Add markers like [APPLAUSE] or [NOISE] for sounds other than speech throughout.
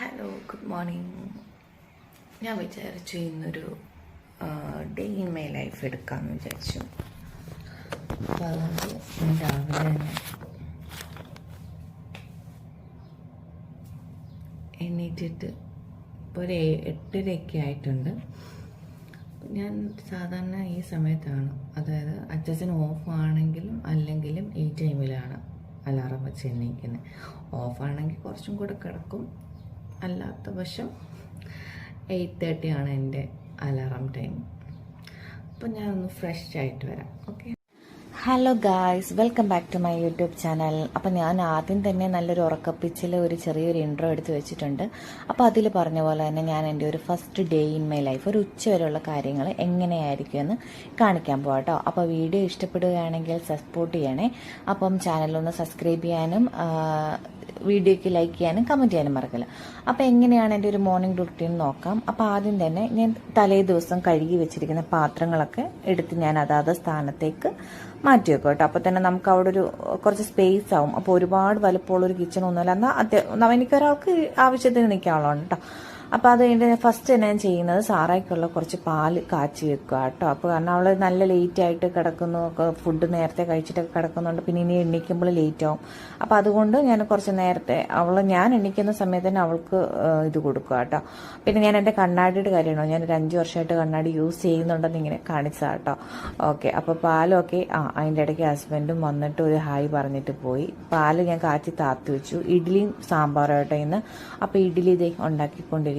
Hello good morning ഞാൻ വിചാരിച്ചു ഇന്നൊരു ഡേ ഇൻ മൈ ലൈഫ് എടുക്കാമെന്ന് വിചാരിച്ചു. അതുകൊണ്ട് ഞാൻ രാവിലെ തന്നെ എണീറ്റിട്ട് ഇപ്പോൾ ഒരു എട്ടരയൊക്കെ ആയിട്ടുണ്ട്. ഞാൻ സാധാരണ ഈ സമയത്താണ്. അതായത് അച്ഛൻ ഓഫ് ആണെങ്കിലും അല്ലെങ്കിലും ഈ ടൈമിലാണ് അലാറം വെച്ച് എണീക്കുന്നത് ഓഫാണെങ്കിൽ കുറച്ചും കൂടെ കിടക്കും. അല്ലാത്ത വശം എയ്റ്റ് തേർട്ടി ആണ് എന്റെ അലാറം ടൈം അപ്പം ഞാനൊന്ന് ഫ്രഷ് ആയിട്ട് വരാം. Okay hello guys welcome back to my YouTube channel അപ്പം ഞാൻ ആദ്യം തന്നെ നല്ലൊരു ഉറക്കപ്പിച്ചിൽ ഒരു ചെറിയൊരു ഇൻട്രോ എടുത്ത് വെച്ചിട്ടുണ്ട്. അപ്പോൾ അതിൽ പറഞ്ഞ പോലെ തന്നെ ഞാൻ എന്റെ ഒരു first day in my life ഒരു ഉച്ച വരെയുള്ള കാര്യങ്ങൾ എങ്ങനെയായിരിക്കും എന്ന് കാണിക്കാൻ പോകാം കേട്ടോ അപ്പോൾ വീഡിയോ ഇഷ്ടപ്പെടുകയാണെങ്കിൽ സപ്പോർട്ട് ചെയ്യണേ. അപ്പം ചാനലൊന്ന് സബ്സ്ക്രൈബ് ചെയ്യാനും വീഡിയോയ്ക്ക് ലൈക്ക് ചെയ്യാനും കമന്റ് ചെയ്യാനും മറക്കില്ല. അപ്പോൾ എങ്ങനെയാണ് എന്റെ ഒരു മോർണിംഗ് റുട്ടീൻ നോക്കാം. അപ്പോൾ ആദ്യം തന്നെ ഞാൻ തലേ ദിവസം കഴുകി വെച്ചിരിക്കുന്ന പാത്രങ്ങളൊക്കെ എടുത്ത് ഞാൻ അതാത് സ്ഥാനത്തേക്ക് മാറ്റി വെക്കും കേട്ടോ. അപ്പോൾ തന്നെ നമുക്ക് അവിടെ ഒരു കുറച്ച് സ്പേസ് ആവും. അപ്പോൾ ഒരുപാട് വലുപ്പമുള്ള ഒരു കിച്ചൺ ഒന്നുമില്ല. എന്നാൽ അത്യാവശ്യം എനിക്കൊരാൾക്ക് ആവശ്യത്തിന് നിൽക്കാനുള്ളതാണ് കേട്ടോ. അപ്പോൾ അത് കഴിഞ്ഞ് ഫസ്റ്റ് ഞാൻ ചെയ്യുന്നത് സാറായിക്കുള്ള കുറച്ച് പാൽ കാച്ചി വെക്കുക കേട്ടോ. അപ്പോൾ കാരണം അവൾ നല്ല ലേറ്റ് ആയിട്ട് കിടക്കുന്നു ഫുഡ് നേരത്തെ കഴിച്ചിട്ടൊക്കെ കിടക്കുന്നുണ്ട്. പിന്നെ ഇനി എണ്ണിക്കുമ്പോൾ ലേറ്റ് ആവും. അപ്പോൾ അതുകൊണ്ട് ഞാൻ കുറച്ച് നേരത്തെ അവൾ ഞാൻ എണ്ണിക്കുന്ന സമയത്ത് തന്നെ അവൾക്ക് ഇത് കൊടുക്കുക കേട്ടോ. പിന്നെ ഞാൻ എന്റെ കണ്ണാടിയുടെ കാര്യമാണോ? ഞാൻ ഒരു അഞ്ച് വർഷമായിട്ട് കണ്ണാടി യൂസ് ചെയ്യുന്നുണ്ടെന്ന് ഇങ്ങനെ കാണിച്ചതാ കേട്ടോ. ഓക്കെ അപ്പോൾ പാലൊക്കെ ആ അതിന്റെ ഇടയ്ക്ക് ഹസ്ബൻഡും വന്നിട്ട് ഒരു ഹായ് പറഞ്ഞിട്ട് പോയി. പാൽ ഞാൻ കാച്ചി താത്തി വെച്ചു. ഇഡ്ഡലിയും സാമ്പാറും കേട്ടോ ഇന്ന്. അപ്പോൾ ഇഡ്ഡലി ഇതേ ഉണ്ടാക്കിക്കൊണ്ടിരിക്കുന്നു.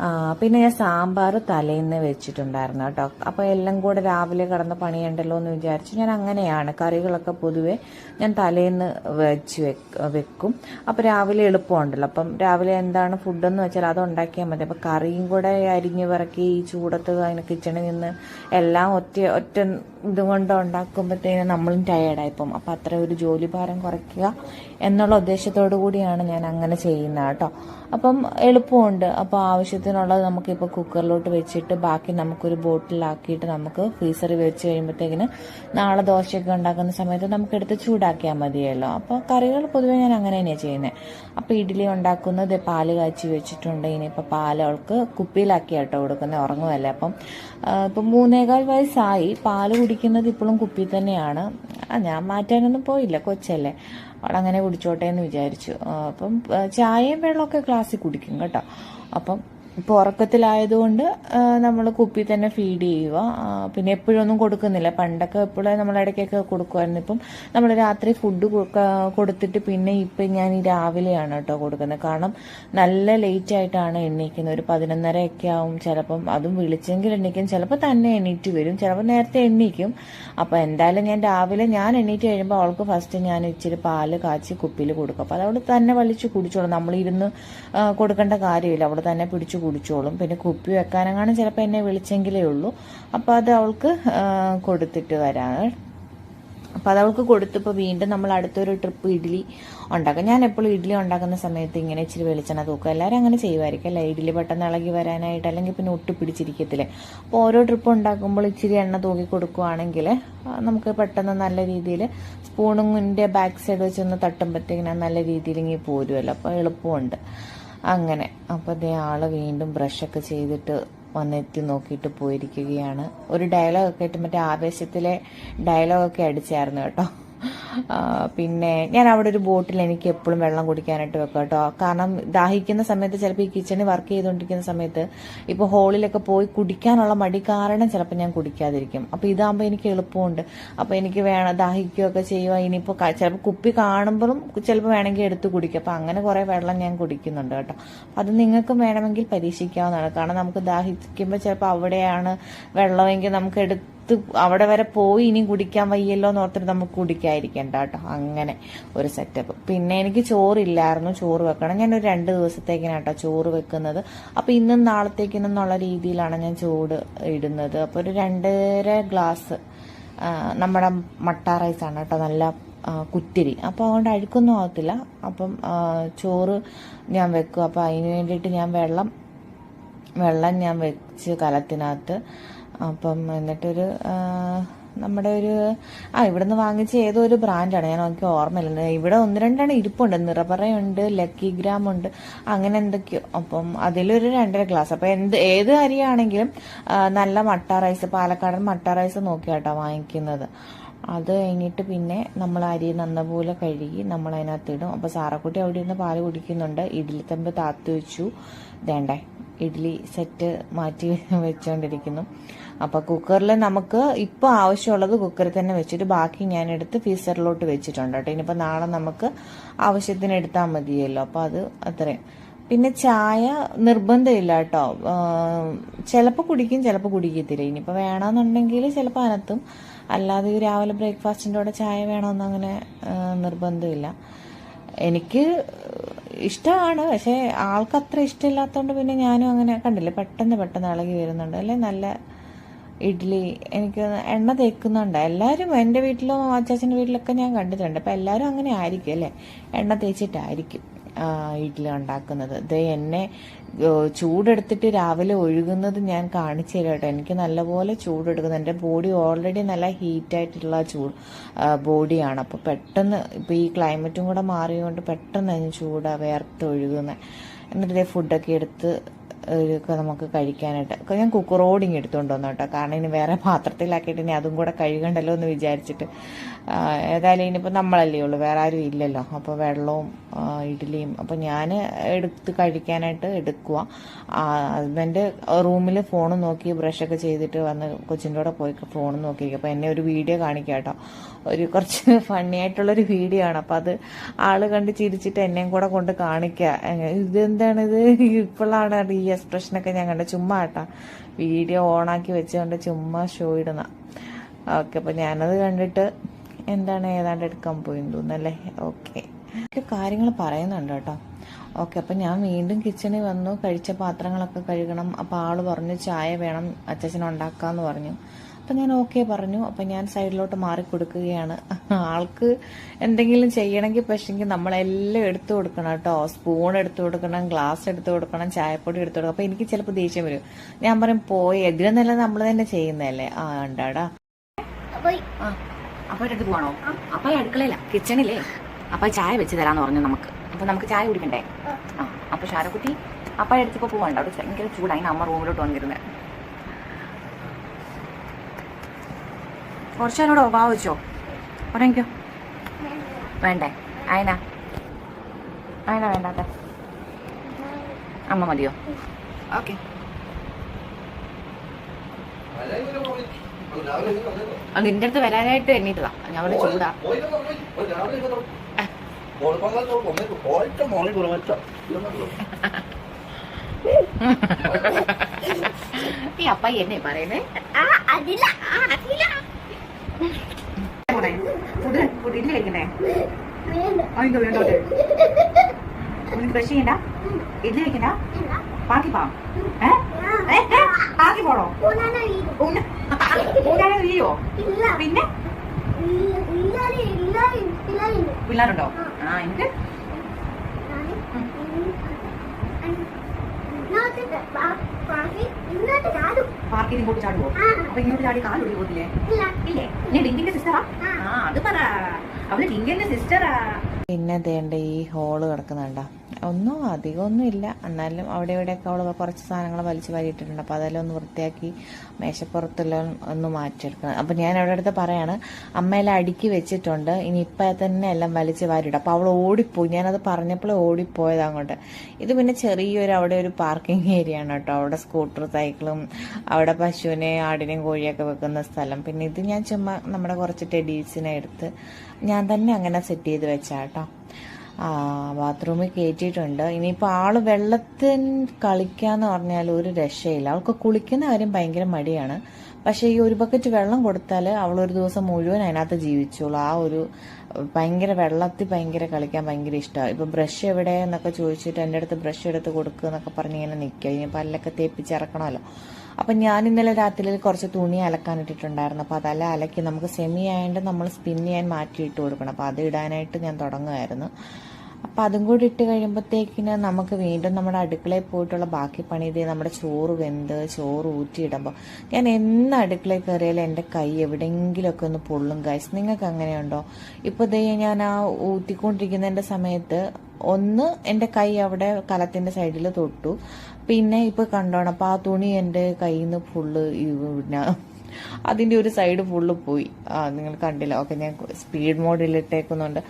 ആ, പിന്നെ ഞാൻ സാമ്പാർ തലേന്ന് വെച്ചിട്ടുണ്ടായിരുന്നു കേട്ടോ. അപ്പോൾ എല്ലാം കൂടെ രാവിലെ കടന്ന് പണിയുണ്ടല്ലോ എന്ന് വിചാരിച്ച് ഞാൻ അങ്ങനെയാണ്. കറികളൊക്കെ പൊതുവെ ഞാൻ തലേന്ന് വെച്ച് വെക്കും. അപ്പോൾ രാവിലെ എളുപ്പമുണ്ടല്ലോ. അപ്പം രാവിലെ എന്താണ് ഫുഡെന്ന് വെച്ചാൽ അത് ഉണ്ടാക്കിയാൽ മതി. അപ്പോൾ കറിയും കൂടെ അരിഞ്ഞ് പിറക്കി ഈ ചൂടത്ത് അതിന് കിച്ചണിൽ നിന്ന് എല്ലാം ഒറ്റ ഒറ്റ ഇതുകൊണ്ട് ഉണ്ടാക്കുമ്പോഴത്തേനും നമ്മളും ടയേർഡായിപ്പം അപ്പം അത്ര ഒരു ജോലി ഭാരം കുറയ്ക്കുക. എന്നുള്ള ഉദ്ദേശത്തോടു കൂടിയാണ് ഞാൻ അങ്ങനെ ചെയ്യുന്നത് കേട്ടോ. അപ്പം എളുപ്പമുണ്ട്. അപ്പോൾ ആവശ്യത്തിനുള്ളത് നമുക്കിപ്പോൾ കുക്കറിലോട്ട് വെച്ചിട്ട് ബാക്കി നമുക്കൊരു ബോട്ടിലാക്കിയിട്ട് നമുക്ക് ഫ്രീസറിൽ വെച്ച് കഴിയുമ്പോഴത്തേക്കിന് നാളെ ദോശയൊക്കെ ഉണ്ടാക്കുന്ന സമയത്ത് നമുക്കെടുത്ത് ചൂടാക്കിയാൽ മതിയല്ലോ. അപ്പോൾ കറികൾ പൊതുവേ ഞാൻ അങ്ങനെ തന്നെയാണ് ചെയ്യുന്നത് അപ്പോൾ ഇഡ്ഡലി ഉണ്ടാക്കുന്നത് പാൽ കാച്ചി വെച്ചിട്ടുണ്ട്. ഇനിയിപ്പോൾ പാൽ കുപ്പിയിലാക്കി കേട്ടോ കൊടുക്കുന്നത്. ഉറങ്ങുമല്ലേ അപ്പം. ഇപ്പം മൂന്നേകാൽ വയസ്സായി. പാൽ കുടിക്കുന്നത് ഇപ്പോഴും കുപ്പി തന്നെയാണ്. ഞാൻ മാറ്റാനൊന്നും പോയില്ല. കൊച്ചല്ലേ. അവളങ്ങനെ കുടിച്ചോട്ടെ എന്ന് വിചാരിച്ചു. അപ്പം ചായയും വെള്ളമൊക്കെ ഗ്ലാസ്സിൽ കുടിക്കും കേട്ടോ. അപ്പം ഇപ്പോൾ ഉറക്കത്തിലായതുകൊണ്ട് നമ്മൾ കുപ്പി തന്നെ ഫീഡ് ചെയ്യുക. പിന്നെ എപ്പോഴൊന്നും കൊടുക്കുന്നില്ല. പണ്ടൊക്കെ എപ്പോഴും നമ്മൾ ഇടയ്ക്കൊക്കെ കൊടുക്കുമായിരുന്നു ഇപ്പം നമ്മൾ രാത്രി ഫുഡ് കൊടുത്തിട്ട് പിന്നെ ഇപ്പം ഞാൻ ഈ രാവിലെയാണ് കേട്ടോ കൊടുക്കുന്നത്. കാരണം നല്ല ലേറ്റ് ആയിട്ടാണ് എണ്ണീക്കുന്നത് ഒരു പതിനൊന്നര ഒക്കെ ആവും. ചിലപ്പം അതും വിളിച്ചെങ്കിൽ എണ്ണീക്കും ചിലപ്പോൾ തന്നെ എണീറ്റ് വരും. ചിലപ്പോൾ നേരത്തെ എണ്ണീക്കും അപ്പോൾ എന്തായാലും ഞാൻ രാവിലെ ഞാൻ എണ്ണീറ്റ് കഴിയുമ്പോൾ അവൾക്ക് ഫസ്റ്റ് ഞാൻ ഇച്ചിരി പാൽ കാച്ചി കുപ്പിയിൽ കൊടുക്കും. അപ്പോൾ അതവിടെ തന്നെ വലിച്ചു കുടിച്ചോളും. നമ്മളിരുന്ന് കൊടുക്കേണ്ട കാര്യമില്ല. അവിടെ തന്നെ പിടിച്ച് കുടിച്ചോളും. പിന്നെ കുപ്പി വെക്കാനെങ്ങാനും ചിലപ്പോൾ എന്നെ വിളിച്ചെങ്കിലേ ഉള്ളൂ. അപ്പോൾ അത് അവൾക്ക് കൊടുത്തിട്ട് വരാം. അപ്പോൾ അത് അവൾക്ക് കൊടുത്തപ്പോൾ വീണ്ടും നമ്മൾ അടുത്തൊരു ട്രിപ്പ് ഇഡ്ഡലി ഉണ്ടാക്കും. ഞാൻ എപ്പോഴും ഇഡ്ഡലി ഉണ്ടാക്കുന്ന സമയത്ത് ഇങ്ങനെ ഇച്ചിരി വെളിച്ചെണ്ണ തൂക്കുക എല്ലാവരും അങ്ങനെ ചെയ്യുമായിരിക്കും അല്ലേ? ഇഡ്ഡലി പെട്ടെന്ന് ഇളകി വരാനായിട്ട് അല്ലെങ്കിൽ പിന്നെ ഒട്ടി പിടിച്ചിരിക്കത്തില്ലേ. അപ്പോൾ ഓരോ ട്രിപ്പ് ഉണ്ടാക്കുമ്പോൾ ഇച്ചിരി എണ്ണ തൂക്കി കൊടുക്കുവാണെങ്കിൽ നമുക്ക് പെട്ടെന്ന് നല്ല രീതിയിൽ സ്പൂണിന്റെ ബാക്ക് സൈഡ് വെച്ചൊന്ന് തട്ടുമ്പോഴത്തേക്കിനും നല്ല രീതിയിൽ ഇങ്ങനെ പോരുമല്ലോ. അപ്പോൾ എളുപ്പമുണ്ട്. അങ്ങനെ. അപ്പോൾ അതേ ആൾ വീണ്ടും ബ്രഷൊക്കെ ചെയ്തിട്ട് വന്നെത്തി നോക്കിയിട്ട് പോയിരിക്കുകയാണ്. ഒരു ഡയലോഗൊക്കെ ആയിട്ട് മറ്റേ ആവേശത്തിലെ ഡയലോഗൊക്കെ അടിച്ചായിരുന്നു കേട്ടോ. പിന്നെ ഞാൻ അവിടെ ഒരു ബോട്ടിൽ എനിക്ക് എപ്പോഴും വെള്ളം കുടിക്കാനായിട്ട് വെക്കാം കേട്ടോ. കാരണം ദാഹിക്കുന്ന സമയത്ത് ചിലപ്പോൾ ഈ കിച്ചണിൽ വർക്ക് ചെയ്തുകൊണ്ടിരിക്കുന്ന സമയത്ത് ഇപ്പോൾ ഹോളിലൊക്കെ പോയി കുടിക്കാനുള്ള മടി കാരണം ചിലപ്പോൾ ഞാൻ കുടിക്കാതിരിക്കും. അപ്പോൾ ഇതാകുമ്പോൾ എനിക്ക് എളുപ്പമുണ്ട്. അപ്പോൾ എനിക്ക് വേണം ദാഹിക്കുകയൊക്കെ ചെയ്യുക ഇനിയിപ്പോൾ ചിലപ്പോൾ കുപ്പി കാണുമ്പോഴും ചിലപ്പോൾ വേണമെങ്കിൽ എടുത്ത് കുടിക്കും. അപ്പോൾ അങ്ങനെ കുറേ വെള്ളം ഞാൻ കുടിക്കുന്നുണ്ട് കേട്ടോ. അത് നിങ്ങൾക്കും വേണമെങ്കിൽ പരീക്ഷിക്കാവുന്നതാണ്. കാരണം നമുക്ക് ദാഹിക്കുമ്പോൾ ചിലപ്പോൾ അവിടെയാണ് വെള്ളമെങ്കിൽ നമുക്ക് എടുത്ത് അവിടെ വരെ പോയി ഇനി കുടിക്കാൻ വയ്യല്ലോ എന്ന് ഓർത്തിട്ട് നമുക്ക് കുടിക്കാതിരിക്കണ്ട കേട്ടോ. അങ്ങനെ ഒരു സെറ്റപ്പ് പിന്നെ എനിക്ക് ചോറില്ലായിരുന്നു. ചോറ് വെക്കണം. ഞാൻ ഒരു രണ്ട് ദിവസത്തേക്കിനാണ് കേട്ടോ ചോറ് വെക്കുന്നത്. അപ്പോൾ ഇന്നും നാളത്തേക്കിനെന്നുള്ള രീതിയിലാണ് ഞാൻ ചൂട് ഇടുന്നത്. അപ്പോൾ ഒരു രണ്ടര ഗ്ലാസ് നമ്മുടെ മട്ട റൈസാണ് കേട്ടോ നല്ല കുത്തിരി. അപ്പോൾ അതുകൊണ്ട് അഴുക്കൊന്നും ആവത്തില്ല. അപ്പം ചോറ് ഞാൻ വെക്കും. അപ്പോൾ അതിന് വേണ്ടിയിട്ട് ഞാൻ വെള്ളം വെള്ളം ഞാൻ വെച്ച് കലത്തിനകത്ത് അപ്പം എന്നിട്ടൊരു നമ്മുടെ ഒരു ആ ഇവിടുന്ന് വാങ്ങിച്ച ഏതോ ഒരു ബ്രാൻഡാണ്? ഞാൻ നോക്കി ഓർമ്മയില്ല. ഇവിടെ ഒന്ന് രണ്ടെണ്ണം ഇരിപ്പുണ്ട്. നിറപറയുണ്ട് ലക്കി ഗ്രാം ഉണ്ട് അങ്ങനെ എന്തൊക്കെയോ. അപ്പം അതിലൊരു രണ്ടര ഗ്ലാസ്. അപ്പം എന്ത് ഏത് അരിയാണെങ്കിലും നല്ല മട്ട റൈസ് പാലക്കാടൻ മട്ട റൈസ് നോക്കിയാട്ടോ വാങ്ങിക്കുന്നത്. അത് കഴിഞ്ഞിട്ട് പിന്നെ നമ്മൾ അരി നന്നപോലെ കഴുകി നമ്മൾ അതിനകത്ത് ഇടും അപ്പോൾ സാറക്കുട്ടി അവിടെ ഇരുന്ന് പാൽ കുടിക്കുന്നുണ്ട്. ഇഡ്ഡലി തമ്പ് താത്തു വെച്ചു. വേണ്ടേ ഇഡ്ഡലി സെറ്റ് മാറ്റി വെച്ചുകൊണ്ടിരിക്കുന്നു അപ്പോൾ കുക്കറിൽ നമുക്ക് ഇപ്പോൾ ആവശ്യമുള്ളത് കുക്കറിൽ തന്നെ വെച്ചിട്ട് ബാക്കി ഞാൻ എടുത്ത് ഫീസറിലോട്ട് വെച്ചിട്ടുണ്ട് കേട്ടോ. ഇനിയിപ്പോൾ നാളെ നമുക്ക് ആവശ്യത്തിന് എടുത്താൽ മതിയല്ലോ. അപ്പോൾ അത് അത്രയും. പിന്നെ ചായ നിർബന്ധമില്ല കേട്ടോ. ചിലപ്പോൾ കുടിക്കും ചിലപ്പോൾ കുടിക്കത്തില്ല. ഇനിയിപ്പോൾ വേണമെന്നുണ്ടെങ്കിൽ ചിലപ്പോൾ അനത്തും. അല്ലാതെ ഈ രാവിലെ ബ്രേക്ക്ഫാസ്റ്റിന്റെ കൂടെ ചായ വേണമെന്ന് അങ്ങനെ നിർബന്ധമില്ല. എനിക്ക് ഇഷ്ടമാണ് പക്ഷേ ആൾക്ക് അത്ര ഇഷ്ടമില്ലാത്തതുകൊണ്ട് പിന്നെ ഞാനും അങ്ങനെ കണ്ടില്ല. പെട്ടെന്ന് പെട്ടെന്ന് ഇളകി വരുന്നുണ്ട്. അല്ലെ? നല്ല ഇഡ്ഡലി എനിക്ക് എണ്ണ തേക്കുന്നുണ്ട്. എല്ലാവരും എന്റെ വീട്ടിലും അച്ചാച്ചന്റെ വീട്ടിലൊക്കെ ഞാൻ കണ്ടിട്ടുണ്ട്. അപ്പം എല്ലാവരും അങ്ങനെ ആയിരിക്കും അല്ലേ? എണ്ണ തേച്ചിട്ടായിരിക്കും ഇഡ്ഡലി ഉണ്ടാക്കുന്നത്. ഇത് എന്നെ ചൂടെടുത്തിട്ട് രാവിലെ ഒഴുകുന്നത് ഞാൻ കാണിച്ചു തരാം കേട്ടോ. എനിക്ക് നല്ലപോലെ ചൂടെടുക്കുന്നത്. എന്റെ ബോഡി ഓൾറെഡി നല്ല ഹീറ്റായിട്ടുള്ള ചൂട് ബോഡിയാണ്. അപ്പോൾ പെട്ടെന്ന് ഇപ്പോൾ ഈ ക്ലൈമറ്റും കൂടെ മാറിയതുകൊണ്ട് പെട്ടെന്ന് അതിന് ചൂടാണ് വേർത്ത് ഒഴുകുന്നത് എന്നിട്ട് ഫുഡൊക്കെ എടുത്ത് ഒരു ക- നമുക്ക് കഴിക്കാനായിട്ട്. ഒക്കെ ഞാൻ കുക്കറോടി എടുത്തുകൊണ്ട് വന്നു കേട്ടോ. കാരണം ഇനി വേറെ പാത്രത്തിലാക്കിയിട്ട് ഇനി അതും കൂടെ കഴുകണ്ടല്ലോ എന്ന് വിചാരിച്ചിട്ട്. ഏതായാലും ഇനിയിപ്പോൾ നമ്മളല്ലേ ഉള്ളൂ. വേറെ ആരും ഇല്ലല്ലോ. അപ്പോൾ വെള്ളവും ഇഡ്ഡലിയും അപ്പോൾ ഞാൻ എടുത്ത് കഴിക്കാനായിട്ട് എടുക്കുക ഹസ്ബൻഡ് റൂമിൽ ഫോൺ നോക്കി ബ്രഷൊക്കെ ചെയ്തിട്ട് വന്ന് കൊച്ചിന്റെ കൂടെ പോയി ഫോൺ നോക്കി അപ്പോൾ എന്നെ ഒരു വീഡിയോ കാണിക്കാം കേട്ടോ. ഒരു കുറച്ച് [LAUGHS] ഫണ്ണി ആയിട്ടുള്ളൊരു വീഡിയോ ആണ്. അപ്പോൾ അത് ആൾ കണ്ട് ചിരിച്ചിട്ട് എന്നെയും കൂടെ കൊണ്ട് കാണിക്കുക ഇതെന്താണിത്? [LAUGHS] ഇപ്പോഴാണ് ഈ എക്സ്പ്രഷനൊക്കെ ഞാൻ കണ്ട ചുമ്മാ കേട്ടാ വീഡിയോ ഓണാക്കി വെച്ചുകൊണ്ട് ചുമ്മാ ഷോ ഇടുന്ന. ഓക്കെ അപ്പോൾ ഞാനത് കണ്ടിട്ട് എന്താണ് ഏതാണ്ട് എടുക്കാൻ പോയി തോന്നല്ലേ ഓക്കെ കാര്യങ്ങൾ പറയുന്നുണ്ട് കേട്ടോ. ഓക്കെ അപ്പം ഞാൻ വീണ്ടും കിച്ചണിൽ വന്നു. കഴിച്ച പാത്രങ്ങളൊക്കെ കഴുകണം. അപ്പോൾ ആൾ പറഞ്ഞു ചായ വേണം അച്ഛൻ പറഞ്ഞു. അപ്പം ഞാൻ ഓക്കെ പറഞ്ഞു. അപ്പം ഞാൻ സൈഡിലോട്ട് മാറി കൊടുക്കുകയാണ്. ആൾക്ക് എന്തെങ്കിലും ചെയ്യണമെങ്കിൽ പക്ഷെങ്കിൽ നമ്മളെല്ലാം എടുത്തു കൊടുക്കണം കേട്ടോ. സ്പൂൺ എടുത്തു കൊടുക്കണം ഗ്ലാസ് എടുത്തു കൊടുക്കണം ചായപ്പൊടി എടുത്തു കൊടുക്കണം. അപ്പം എനിക്ക് ചിലപ്പോൾ ദേഷ്യം വരും. ഞാൻ പറയും പോയി എതിരെന്നല്ല നമ്മൾ തന്നെ ചെയ്യുന്നതല്ലേ. ആ ഉണ്ടാടാ അപ്പൊ പോവാണോ? അപ്പൊ അടുക്കളയില്ല കിച്ചണിലേ. അപ്പൊ ചായ വെച്ച് തരാന്ന് പറഞ്ഞു നമുക്ക്. അപ്പൊ നമുക്ക് ചായ കുടിക്കണ്ടേ? ആ അപ്പൊ ഷാരക്കുട്ടി അപ്പ അടുത്തിപ്പോ പോവണ്ട? ഭയങ്കര ചൂടായി അമ്മ റൂമിലോട്ട് വന്നിരുന്നത് കുറച്ചേരോടോ വാ വെച്ചോ. ഉറങ്ങിക്കോ വേണ്ടേ. അയന. അയന വേണ്ടാത്ത. അമ്മ മതിയോ? ഓക്കെ. നിന്റെ അടുത്ത് വരാനായിട്ട് എണ്ണീട്ടതാ ഞാൻ അവിടെ ചൂടാ. ഈ അപ്പായി എന്നെ പറയുന്നേ? ഇഡ്ഡലി കഴിക്കണ്ടേ അതിന്റെ വേണ്ടോട്ടെ ബ്രഷ് ചെയ്യണ്ട. ഇഡ്ഡലി കഴിക്കണ്ട ബാക്കി പോവാം ബാക്കി പോണോ? ഊന- ഊനാനെ നീയോ പിന്നെ? പിള്ളേരുണ്ടോ? ആ എനിക്ക് പാർക്കിൽ ഇങ്ങോട്ട് ചാടുവോ? അപ്പൊ ഇങ്ങോട്ട് ചാടി കാലൊടി പോകില്ലേ ഇല്ലേ. നീ ഡിങ്കിന്റെ സിസ്റ്ററാ ആ? അത് പറ. അവൾ ഡിങ്കിന്റെ സിസ്റ്ററാ പിന്നെ ദേണ്ട ഈ ഹോൾ കിടക്കുന്നുണ്ട? ഒന്നും അധികമൊന്നും ഇല്ല എന്നാലും അവിടെ ഇവിടെയൊക്കെ അവൾ കുറച്ച് സാധനങ്ങൾ വലിച്ചു വാരിയിട്ടിട്ടുണ്ട്. അപ്പോൾ അതെല്ലാം ഒന്ന് വൃത്തിയാക്കി മേശപ്പുറത്തെല്ലാം ഒന്ന് മാറ്റിയെടുക്കണം. അപ്പം ഞാൻ അവിടെ അടുത്ത് പറയാണ് അമ്മയെല്ലാം അടുക്കി വെച്ചിട്ടുണ്ട്. ഇനി ഇപ്പം തന്നെ എല്ലാം വലിച്ചു വാരിയിടും. അപ്പോൾ അവൾ ഓടിപ്പോയി. ഞാനത് പറഞ്ഞപ്പോൾ ഓടിപ്പോയത് അങ്ങോട്ട്. ഇത് പിന്നെ ചെറിയൊരു അവിടെ ഒരു പാർക്കിംഗ് ഏരിയ ആണ് കേട്ടോ. അവിടെ സ്കൂട്ടർ സൈക്കിളും അവിടെ പശുവിനെ ആടിനെയും കോഴിയൊക്കെ വെക്കുന്ന സ്ഥലം. പിന്നെ ഇത് ഞാൻ ചുമ്മാ നമ്മുടെ കുറച്ച് ടെഡീസിനെ എടുത്ത് ഞാൻ തന്നെ അങ്ങനെ സെറ്റ് ചെയ്ത് വെച്ചാ കേട്ടോ. ആ ബാത്റൂമിൽ കയറ്റിയിട്ടുണ്ട് ഇനിയിപ്പോൾ ആൾ വെള്ളത്തിൽ കളിക്കാന്ന് പറഞ്ഞാൽ ഒരു രക്ഷയില്ല. അവൾക്ക് കുളിക്കുന്ന കാര്യം ഭയങ്കര മടിയാണ്. പക്ഷേ ഈ ഒരു ബക്കറ്റ് വെള്ളം കൊടുത്താൽ അവൾ ഒരു ദിവസം മുഴുവൻ അതിനകത്ത് ജീവിച്ചോളൂ. ആ ഒരു ഭയങ്കര വെള്ളത്തിൽ ഭയങ്കര കളിക്കാൻ ഭയങ്കര ഇഷ്ടമാണ് ഇപ്പം ബ്രഷ് എവിടെ എന്നൊക്കെ ചോദിച്ചിട്ട് എന്റെ അടുത്ത് ബ്രഷ് എടുത്ത് കൊടുക്കുക എന്നൊക്കെ പറഞ്ഞ് ഇങ്ങനെ നിൽക്കുക ഇനി പല്ലൊക്കെ തേപ്പിച്ചിറക്കണമല്ലോ. അപ്പം ഞാൻ ഇന്നലെ രാത്രിയിൽ കുറച്ച് തുണി അലക്കാനിട്ടിട്ടുണ്ടായിരുന്നു അപ്പോൾ അതല്ല അലക്കി നമുക്ക് സെമി ആയതുകൊണ്ട് നമ്മൾ സ്പിൻ ചെയ്യാൻ മാറ്റി ഇട്ട് കൊടുക്കണം. അപ്പോൾ അത് ഇടാനായിട്ട് ഞാൻ തുടങ്ങുമായിരുന്നു അപ്പം അതും കൂടി ഇട്ട് കഴിയുമ്പോഴത്തേക്കിന് നമുക്ക് വീണ്ടും നമ്മുടെ അടുക്കളയിൽ പോയിട്ടുള്ള ബാക്കി പണി ഇതേ നമ്മുടെ ചോറ് വെന്ത് ചോറ് ഊറ്റിയിടുമ്പോൾ ഞാൻ എന്ന അടുക്കളയിൽ കയറിയാലും എന്റെ കൈ എവിടെയെങ്കിലുമൊക്കെ ഒന്ന് പൊള്ളും ഗൈസ് നിങ്ങൾക്ക് അങ്ങനെയുണ്ടോ? ഇപ്പോൾ ദേ ഞാൻ ആ ഊറ്റിക്കൊണ്ടിരിക്കുന്നതിന്റെ സമയത്ത് ഒന്ന് എന്റെ കൈ അവിടെ കലത്തിന്റെ സൈഡിൽ തൊട്ടു. പിന്നെ ഇപ്പോൾ കണ്ടോണം അപ്പോൾ ആ തുണി എന്റെ കയ്യിൽ നിന്ന് ഫുള്ള് അതിന്റെ ഒരു സൈഡ് ഫുള്ള് പോയി. ആ നിങ്ങൾ കണ്ടില്ല. ഓക്കെ ഞാൻ സ്പീഡ് മോഡിൽ ഇട്ടേക്കുന്നുണ്ട്.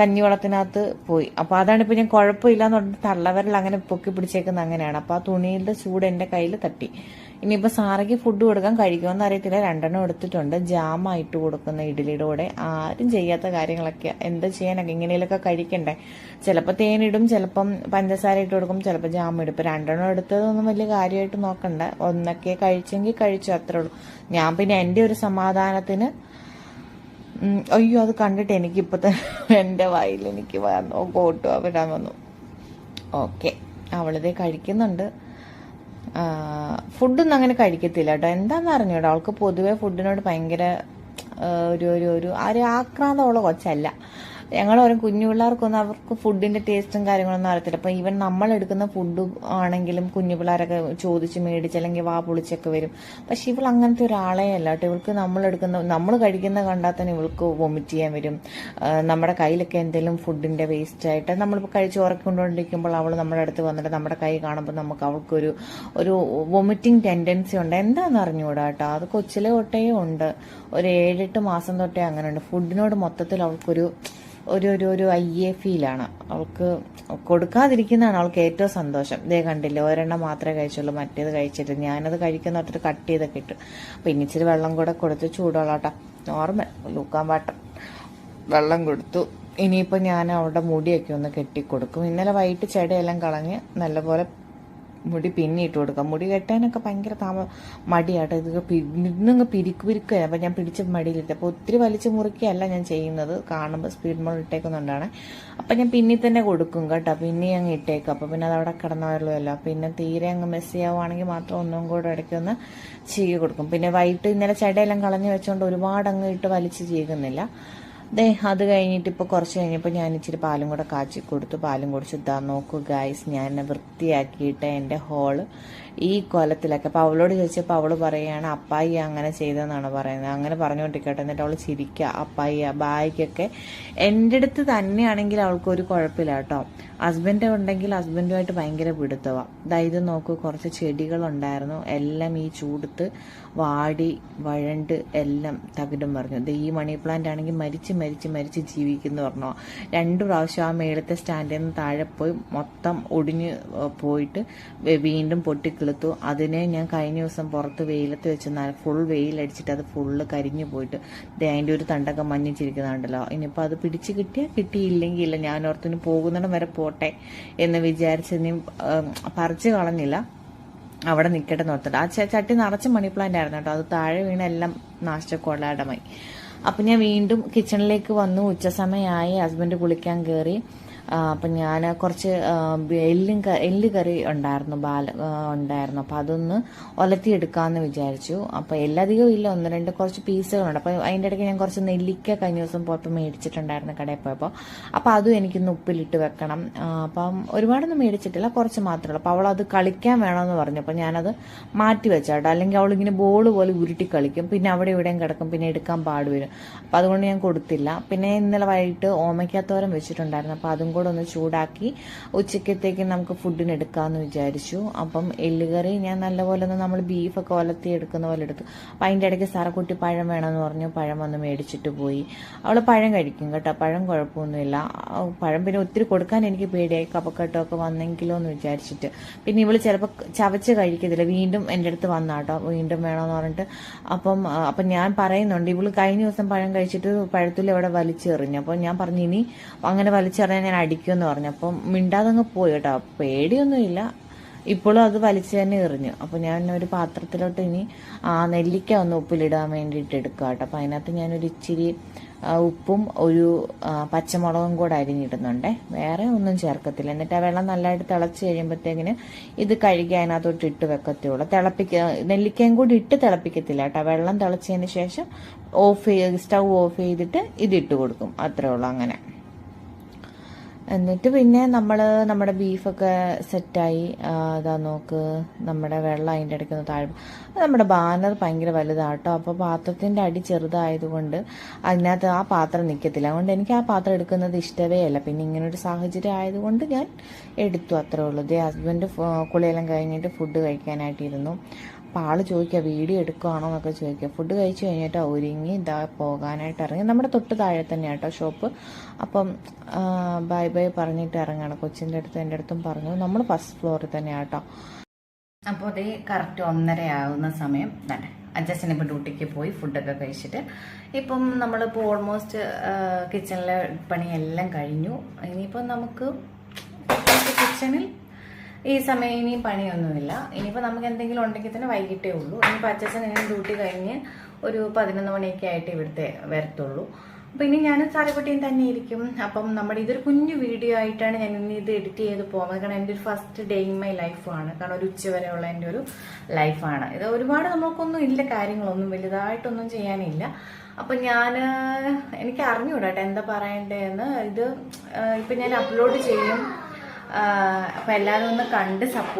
കഞ്ഞിവെള്ളത്തിനകത്ത് പോയി. അപ്പോൾ അതാണ് ഇപ്പോൾ ഞാൻ കുഴപ്പമില്ല എന്ന് പറഞ്ഞിട്ട് തള്ളവരൽ അങ്ങനെ പൊക്കി പിടിച്ചേക്കുന്ന അങ്ങനെയാണ്. അപ്പോൾ ആ തുണിയുടെ ചൂട് എന്റെ കയ്യിൽ തട്ടി. ഇനിയിപ്പോൾ സാറയ്ക്ക് ഫുഡ് കൊടുക്കാൻ കഴിക്കുമെന്ന് അറിയത്തില്ല. രണ്ടെണ്ണം എടുത്തിട്ടുണ്ട്. ജാമായിട്ട് കൊടുക്കുന്ന ഇഡ്ഡലിയുടെ. കൂടെ ആരും ചെയ്യാത്ത കാര്യങ്ങളൊക്കെ എന്താ ചെയ്യാനൊക്കെ ഇങ്ങനെയൊക്കെ കഴിക്കണ്ടേ? ചിലപ്പോൾ തേനിടും ചിലപ്പം പഞ്ചസാര ഇട്ട് കൊടുക്കും ചിലപ്പോൾ ജാം ഇടും. ഇപ്പം രണ്ടെണ്ണം എടുത്തതൊന്നും വലിയ കാര്യമായിട്ട് നോക്കണ്ട. ഒന്നൊക്കെ കഴിച്ചെങ്കിൽ കഴിച്ചു അത്രേ ഉള്ളൂ. ഞാൻ പിന്നെ എന്റെ ഒരു സമാധാനത്തിന് അയ്യോ അത് കണ്ടിട്ട് എനിക്കിപ്പോൾ തന്നെ എന്റെ വായിൽ എനിക്ക് വന്നു കോട്ടു വരാൻ വന്നു. ഓക്കെ. അവളിതേ കഴിക്കുന്നുണ്ട്. ഫുഡൊന്നും അങ്ങനെ കഴിക്കത്തില്ല കേട്ടോ എന്താണെന്ന് കേട്ടോ അവൾക്ക് പൊതുവേ ഫുഡിനോട് ഭയങ്കര ഒരു ഒരു ഒരു ആക്രാന്തമുള്ള കൊച്ചല്ല. ഞങ്ങൾ ഓരോ കുഞ്ഞു പിള്ളേർക്കൊന്നും അവർക്ക് ഫുഡിന്റെ ടേസ്റ്റും കാര്യങ്ങളൊന്നും അറിയത്തില്ല. അപ്പം ഈവൻ നമ്മൾ എടുക്കുന്ന ഫുഡ് ആണെങ്കിലും കുഞ്ഞു പിള്ളേരൊക്കെ ചോദിച്ച് മേടിച്ച് അല്ലെങ്കിൽ വാ പൊളിച്ചൊക്കെ വരും. പക്ഷെ ഇവൾ അങ്ങനത്തെ ഒരാളെ അല്ല കേട്ടോ. ഇവൾക്ക് നമ്മൾ എടുക്കുന്ന നമ്മൾ കഴിക്കുന്ന കണ്ടാൽ തന്നെ ഇവൾക്ക് വൊമിറ്റ് ചെയ്യാൻ വരും. നമ്മുടെ കയ്യിലൊക്കെ എന്തെങ്കിലും ഫുഡിന്റെ വേസ്റ്റ് ആയിട്ട് നമ്മളിപ്പോൾ കഴിച്ച് ഉറക്കൊണ്ടുകൊണ്ടിരിക്കുമ്പോൾ അവൾ നമ്മുടെ അടുത്ത് വന്നിട്ട് നമ്മുടെ കൈ കാണുമ്പോൾ നമുക്ക് അവൾക്കൊരു ഒരു വൊമിറ്റിംഗ് ടെൻഡൻസി ഉണ്ട്. എന്താണെന്ന് അറിഞ്ഞുകൂടാ കേട്ടോ. അത് കൊച്ചിലെ തൊട്ടേ ഉണ്ട്. ഒരു ഏഴെട്ട് മാസം തൊട്ടേ അങ്ങനെ ഉണ്ട് ഫുഡിനോട് മൊത്തത്തിൽ അവൾക്കൊരു ഒരു ഒരു ഒരു അയ്യേ ഫീലാണ് അവൾക്ക് കൊടുക്കാതിരിക്കുന്നതാണ് അവൾക്ക് ഏറ്റവും സന്തോഷം. ഇതേ കണ്ടില്ല ഒരെണ്ണം മാത്രമേ കഴിച്ചുള്ളൂ മറ്റേത് കഴിച്ചിട്ട് ഞാനത് കഴിക്കുന്ന തൊട്ടിട്ട് കട്ട് ചെയ്തൊക്കെ ഇട്ടു. ഇനി ഇച്ചിരി വെള്ളം കൂടെ കൊടുത്ത് ചൂടോളാട്ട. നോർമൽ ലൂക്കാൻ വാട്ടർ വെള്ളം കൊടുത്തു. ഇനിയിപ്പോൾ ഞാൻ അവളുടെ മുടിയൊക്കെ ഒന്ന് കെട്ടിക്കൊടുക്കും. ഇന്നലെ വൈകിട്ട് ചെടയെല്ലാം കളഞ്ഞ് നല്ലപോലെ മുടി പിന്നിട്ട് കൊടുക്കാം. മുടി കെട്ടാനൊക്കെ ഭയങ്കര താമ മടിയാട്ടോ. ഇത് പിന്നങ്ങ് പിരിക്ക് പിരിക്കുക അപ്പം ഞാൻ പിടിച്ച മടിയിലിട്ട്. അപ്പോൾ ഒത്തിരി വലിച്ച് മുറുക്കിയല്ല ഞാൻ ചെയ്യുന്നത്. കാണുമ്പോൾ സ്പീഡ് മോൾ ഇട്ടേക്കുന്നുണ്ടാണ്. അപ്പം ഞാൻ പിന്നി തന്നെ കൊടുക്കും കേട്ടോ. പിന്നെ അങ്ങ് ഇട്ടേക്കും. അപ്പം പിന്നെ അത് അവിടെ കിടന്നവരുമല്ലോ പിന്നെ തീരെ അങ്ങ് മെസ്സി ആവുകയാണെങ്കിൽ മാത്രം ഒന്നും കൂടെ ഇടയ്ക്ക് ഒന്ന് ചെയ്ത് കൊടുക്കും. പിന്നെ വൈകിട്ട് ഇന്നലെ ചെടയെല്ലാം കളഞ്ഞ് വെച്ചുകൊണ്ട് ഒരുപാട് അങ്ങ് ഇട്ട് വലിച്ച് ചെയ്യുന്നില്ല ദേ അത് കഴിഞ്ഞിട്ട് ഇപ്പോൾ കുറച്ച് കഴിഞ്ഞപ്പോൾ ഞാൻ ഇച്ചിരി പാലും കൂടെ കാച്ചി കൊടുത്തു. പാലും കുടിച്ചു ഇതാ നോക്കൂ ഗായ്സ് ഞാൻ വൃത്തിയാക്കിയിട്ട് എന്റെ ഹോൾ ഈ കൊലത്തിലൊക്കെ. അപ്പോൾ അവളോട് ചോദിച്ചപ്പോൾ അവൾ പറയുകയാണ് അപ്പായി അങ്ങനെ ചെയ്തെന്നാണ് പറയുന്നത്? അങ്ങനെ പറഞ്ഞുകൊണ്ടിരിക്കട്ടെ. എന്നിട്ട് അവൾ ചിരിക്കുക അപ്പായി ബായിക്കൊക്കെ എന്റെ അടുത്ത് തന്നെയാണെങ്കിൽ അവൾക്കൊരു കുഴപ്പമില്ല കേട്ടോ. ഹസ്ബൻഡ് ഉണ്ടെങ്കിൽ ഹസ്ബൻഡുമായിട്ട് ഭയങ്കര പിടുത്തമാണ് ഇതായത് നോക്കൂ കുറച്ച് ചെടികളുണ്ടായിരുന്നു. എല്ലാം ഈ ചൂടത്ത് വാടി വഴണ്ട് എല്ലാം തകിടും പറഞ്ഞു ദേ ഈ മണി പ്ലാന്റ് ആണെങ്കിൽ മരിച്ച് മരിച്ച് മരിച്ച് ജീവിക്കുന്നു പറഞ്ഞു. രണ്ടു പ്രാവശ്യം ആ മേളത്തെ സ്റ്റാൻഡിൽ നിന്ന് താഴെ പോയി മൊത്തം ഒടിഞ്ഞു പോയിട്ട് വീണ്ടും പൊട്ടിക്കിളുത്തു. അതിനെ ഞാൻ കഴിഞ്ഞ ദിവസം പുറത്ത് വെയിലത്ത് വെച്ച് ഫുൾ വെയിലടിച്ചിട്ട് അത് ഫുള്ള് കരിഞ്ഞു പോയിട്ട് ദേ അതിന്റെ ഒരു തണ്ടൊക്കെ മഞ്ഞിച്ചിരിക്കുന്നുണ്ടല്ലോ. ഇനിയിപ്പോൾ അത് പിടിച്ച് കിട്ടിയാൽ കിട്ടിയില്ലെങ്കിൽ ഇല്ല ഞാൻ ഓർത്തിന് പോകുന്നിടം വരെ പോട്ടെ എന്ന് വിചാരിച്ച് നീ പറിച്ചു കളഞ്ഞില്ല. അവിടെ നിൽക്കട്ടെ നോർത്തിട്ട് ആ ചട്ടി നിറച്ച് മണി പ്ലാന്റ് ആയിരുന്നു കേട്ടോ. അത് താഴെ വീണ എല്ലാം നാശക്കൊള്ളാടമായി അപ്പൊ ഞാൻ വീണ്ടും കിച്ചണിലേക്ക് വന്നു. ഉച്ച സമയമായി ഹസ്ബൻഡ് കുളിക്കാൻ കയറി അപ്പം ഞാൻ കുറച്ച് എല്ലും എല്ല് കറി ഉണ്ടായിരുന്നു ബാല ഉണ്ടായിരുന്നു. അപ്പം അതൊന്ന് ഒലത്തിയെടുക്കാമെന്ന് വിചാരിച്ചു. അപ്പം എല്ലധികം ഇല്ല ഒന്ന് രണ്ട് കുറച്ച് പീസുകളുണ്ട്. അപ്പം അതിന്റെ ഇടയ്ക്ക് ഞാൻ കുറച്ച് നെല്ലിക്ക കഴിഞ്ഞ ദിവസം പോയപ്പോൾ മേടിച്ചിട്ടുണ്ടായിരുന്നു കടയിൽ പോയപ്പോൾ അപ്പോൾ അതും എനിക്കൊന്ന് ഉപ്പിലിട്ട് വെക്കണം. അപ്പം ഒരുപാടൊന്നും മേടിച്ചിട്ടില്ല കുറച്ച് മാത്രമേ ഉള്ളൂ. അപ്പോൾ അത് കളിക്കാൻ വേണമെന്ന് പറഞ്ഞു. അപ്പോൾ ഞാനത് മാറ്റി വെച്ചാട്ടോ. അല്ലെങ്കിൽ അവളിങ്ങനെ ബോൾ പോലെ ഉരുട്ടി കളിക്കും. പിന്നെ അവിടെ ഇവിടെയും കിടക്കും. പിന്നെ എടുക്കാൻ പാടുവരും. അപ്പം അതുകൊണ്ട് ഞാൻ കൊടുത്തില്ല. പിന്നെ ഇന്നലെ വൈകിട്ട് ഓമയ്ക്കാത്തോരം വെച്ചിട്ടുണ്ടായിരുന്നു. അപ്പോൾ അതും കൂടെ ഒന്ന് ചൂടാക്കി ഉച്ചക്കത്തേക്ക് നമുക്ക് ഫുഡിന് എടുക്കാമെന്ന് വിചാരിച്ചു. അപ്പം എല്ലുകറി ഞാൻ നല്ലപോലെ ഒന്ന് നമ്മൾ ബീഫൊക്കെ ഒലത്തി എടുക്കുന്ന പോലെ എടുത്തു. അപ്പം അതിന്റെ ഇടയ്ക്ക് സാറക്കുട്ടി പഴം വേണമെന്ന് പറഞ്ഞു. പഴം വന്ന് മേടിച്ചിട്ട് പോയി. അവൾ പഴം കഴിക്കും കേട്ടോ. പഴം കുഴപ്പമൊന്നുമില്ല. പഴം പിന്നെ ഒത്തിരി കൊടുക്കാൻ എനിക്ക് പേടിയായി. കപക്കെട്ടൊക്കെ വന്നെങ്കിലോ എന്ന് വിചാരിച്ചിട്ട്. പിന്നെ ഇവൾ ചിലപ്പോൾ ചവച്ച് കഴിക്കത്തില്ല. വീണ്ടും എന്റെ അടുത്ത് വന്നാട്ടോ വീണ്ടും വേണമെന്ന് പറഞ്ഞിട്ട്. അപ്പം അപ്പം ഞാൻ പറയുന്നുണ്ട്. ഇവൾ കഴിഞ്ഞ ദിവസം പഴം കഴിച്ചിട്ട് പഴത്തിൽ ഇവിടെ വലിച്ചെറിഞ്ഞു. അപ്പോൾ ഞാൻ പറഞ്ഞു ഇനി അങ്ങനെ വലിച്ചെറിഞ്ഞാൽ ഞാൻ അടിക്കുമെന്ന് പറഞ്ഞു. അപ്പം മിണ്ടാതങ്ങ് പോയി കേട്ടോ. പേടിയൊന്നുമില്ല. ഇപ്പോഴും അത് വലിച്ചു തന്നെ എറിഞ്ഞു. അപ്പോൾ ഞാൻ ഒരു പാത്രത്തിലോട്ട് ഇനി ആ നെല്ലിക്ക ഒന്ന് ഉപ്പിലിടാൻ വേണ്ടിയിട്ട് എടുക്കുക കേട്ടോ. അപ്പോൾ അതിനകത്ത് ഞാനൊരു ഇച്ചിരി ഉപ്പും ഒരു പച്ചമുളകും കൂടെ അരിഞ്ഞിടുന്നുണ്ടേ. വേറെ ഒന്നും ചേർക്കത്തില്ല. എന്നിട്ട് ആ വെള്ളം നല്ലതായിട്ട് തിളച്ച് കഴിയുമ്പോഴത്തേക്കിന് ഇത് കഴുകി അതിനകത്തോട്ട് ഇട്ട് വെക്കത്തുള്ളൂ. തിളപ്പിക്ക നെല്ലിക്കയും കൂടി ഇട്ട് തിളപ്പിക്കത്തില്ല കേട്ടോ. വെള്ളം തിളച്ചതിന് ശേഷം ഓഫ് ചെയ്ത് സ്റ്റൗ ഓഫ് ചെയ്തിട്ട് ഇത് ഇട്ട് കൊടുക്കും. അത്രേ ഉള്ളൂ അങ്ങനെ. എന്നിട്ട് പിന്നെ നമ്മൾ നമ്മുടെ ബീഫൊക്കെ സെറ്റായി. അതാ നോക്ക്. നമ്മുടെ വെള്ളം അതിന്റെ ഇടയ്ക്ക് ഒന്ന് താഴെ നമ്മുടെ ബാനർ ഭയങ്കര വലുതാട്ടോ. അപ്പോൾ പാത്രത്തിന്റെ അടി ചെറുതായതുകൊണ്ട് അതിനകത്ത് ആ പാത്രം നിൽക്കത്തില്ല അതുകൊണ്ട് എനിക്ക് ആ പാത്രം എടുക്കുന്നത് ഇഷ്ടമേ അല്ല. പിന്നെ ഇങ്ങനെ ഒരു സാഹചര്യം ആയതുകൊണ്ട് ഞാൻ എടുത്തു. അത്രേ ഉള്ളൂ. ദേ ഹസ്ബൻഡ് കുളിയെല്ലാം കഴിഞ്ഞിട്ട് ഫുഡ് കഴിക്കാനായിട്ടിരുന്നു. അപ്പോൾ ആൾ ചോദിക്കുക വീഡിയോ എടുക്കുകയാണോ എന്നൊക്കെ ചോദിക്കുക ഫുഡ് കഴിച്ചു കഴിഞ്ഞിട്ട് ഒരുങ്ങി ഇതാ പോകാനായിട്ട് ഇറങ്ങി. നമ്മുടെ തൊട്ട് താഴെ തന്നെ കേട്ടോ ഷോപ്പ്. അപ്പം ബൈ ബൈ പറഞ്ഞിട്ട് ഇറങ്ങണം. കൊച്ചിന്റെ അടുത്ത് എന്റെ അടുത്തും പറഞ്ഞു. നമ്മൾ ഫസ്റ്റ് ഫ്ലോറിൽ തന്നെ കേട്ടോ അപ്പോൾ അതേ കറക്റ്റ് ഒന്നര ആവുന്ന സമയം. തന്നെ അഡ്ജസ്റ്റിന് ഇപ്പോൾ ഡ്യൂട്ടിക്ക് പോയി ഫുഡൊക്കെ കഴിച്ചിട്ട്. ഇപ്പം നമ്മളിപ്പോൾ ഓൾമോസ്റ്റ് കിച്ചണിലെ പണിയെല്ലാം കഴിഞ്ഞു. ഇനിയിപ്പം നമുക്ക് കിച്ചണിൽ ഈ സമയം ഇനിയും പണിയൊന്നുമില്ല. ഇനിയിപ്പോൾ നമുക്ക് എന്തെങ്കിലും ഉണ്ടെങ്കിൽ തന്നെ വൈകിട്ടേ ഉള്ളൂ. ഇനിയിപ്പോൾ അച്ഛൻ ഇങ്ങനെ ഡ്യൂട്ടി കഴിഞ്ഞ് ഒരു പതിനൊന്ന് മണിയൊക്കെ ആയിട്ട് ഇവിടുത്തെ വരത്തുള്ളൂ. അപ്പം ഇനി ഞാൻ സാരക്കുട്ടിയും തന്നെ ഇരിക്കും. അപ്പം നമ്മുടെ ഇതൊരു കുഞ്ഞു വീഡിയോ ആയിട്ടാണ് ഞാൻ ഇനി ഇത് എഡിറ്റ് ചെയ്ത് പോകുന്നത്. കാരണം എന്റെ ഒരു ഫസ്റ്റ് ഡേ ഇൻ മൈ ലൈഫാണ് കാരണം ഒരു ഉച്ച വരെയുള്ള എന്റെ ഒരു ലൈഫാണ് ഇത് ഒരുപാട് നമുക്കൊന്നും ഇല്ല കാര്യങ്ങളൊന്നും വലുതായിട്ടൊന്നും ചെയ്യാനില്ല. അപ്പം ഞാൻ എനിക്ക് അറിഞ്ഞുകൂടാട്ടെ എന്താ പറയണ്ടേന്ന് ഇത് ഇപ്പം ഞാൻ അപ്ലോഡ് ചെയ്യും. അപ്പം എല്ലാവരും ഒന്ന് കണ്ട് സപ്പോർട്ട്